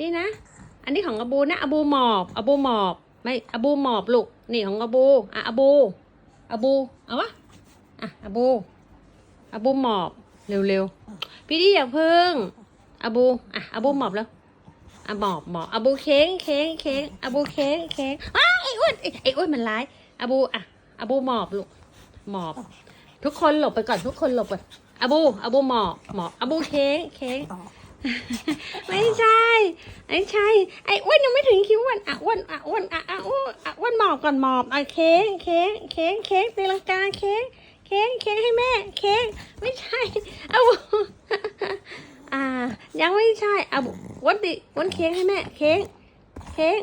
นี่นะ อันนี้ของอาบูนะอาบูหมอบอาบูหมอบไม่อาบูหมอบลูกนี่ของอาบูอะอาบูอาบูเอาวะอะอาบูอาบูหมอบเร็วๆพี่ดีอย่าพึ่งอาบูอะอาบูหมอบแล้วอะหมอบหมอบอาบูเค้งเค้งเค้งอาบูเค้งเค้งอ้าวไอ้อ้วนไอ้อ้อ้วนมันร้ายอาบูอะอาบูหมอบลูกหมอบ ทุกคนหลบไปก่อนทุกคนหลบไปอาบูอาบูหมอบหมอบอาบูเค้งเค้ง ไม่ใช่ไม่ใช่ ไอ้อ้วนยังไม่ถึงคิวอ้วนอะอ้วนอะอ้วนอะอะอ้วนอะอ้วนหมอบก่อนหมอบอะเค้งเค้งเค้งเค้งตีลังกาเค้งเค้งเค้งให้แม่ เค้งไม่ใช่อะอ้วอ่า ยังไม่ใช่อะอ้วนตีอ้วนเค้งให้แม่ เค้งเค้ง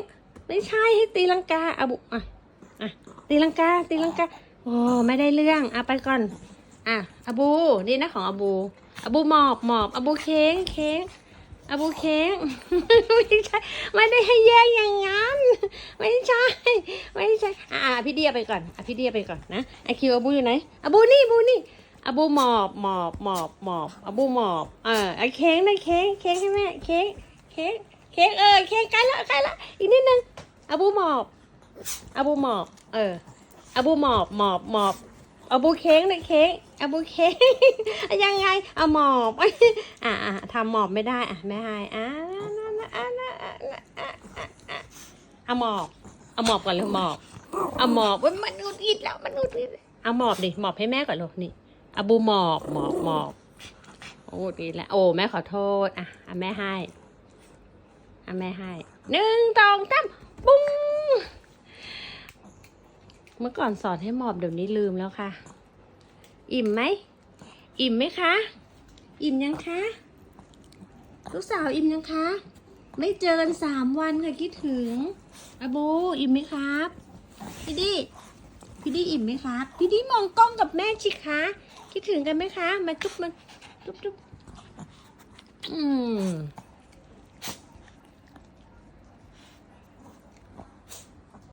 ไม่ใช่ให้ตีลังกาอะบุอะอะตีลังกาตีลังกาโอ้ไม่ได้เรื่องอะไปก่อน อะอบูนี่นะของอบู อาบูหมอบหมอบอาบูเค้งเค้งอาบูเค้งไม่ใช่ไม่ได้ให้แย่งอย่างนั้น ไม่ใช่ ไม่ใช่อะอะพี่เดียไปก่อนอะพี่เดียไปก่อนนะไอคิวอาบูอยู่ไหนอาบูนี่อบูนี่อาบูหมอบหมอบหมอบหมอบอาบูหมอบเออไอเค้งนะเค้งเค้งให้แม่เค้งเค้งเค้งเออเค้งใกล้ละใกล้ละอีกนิดนึงอาบูหมอบอาบูหมอบ เอออาบูหมอบหมอบหมอบ เอาบูเค้งนะเค้กเอาบูเค้กยังไง เอาหมอบ อะอะทำหมอบไม่ได้อะไม่ให้อะนะอะนั่นอะนั่นอะอะอะเอาหมอบ เอาหมอบก่อนเลยหมอบ เอาหมอบว้ยมันอุดอิดแล้วมันอุดอิดเอาหมอบดิหมอบให้แม่ก่อนลูกนี่เอาบูหมอบหมอบหมอบโอ้ดีแล้วโอ้แม่ขอโทษอะอะแม่ให้อะแม่ให้หนึ่งสองสามปุ้ง เมื่อก่อนสอนให้หมอบเดี๋ยวนี้ลืมแล้วค่ะ อิ่มไหม อิ่มไหมคะ อิ่มยังคะ ลูกสาวอิ่มยังคะ ไม่เจอกันสามวันค่ะคิดถึงอาบูอิ่มไหมครับ พี่ดีพี่ดีอิ่มไหมครับ พี่ดีมองกล้องกับแม่ชิคะ คิดถึงกันไหมคะ มาจุ๊บมันจุ๊บจุ๊บอืม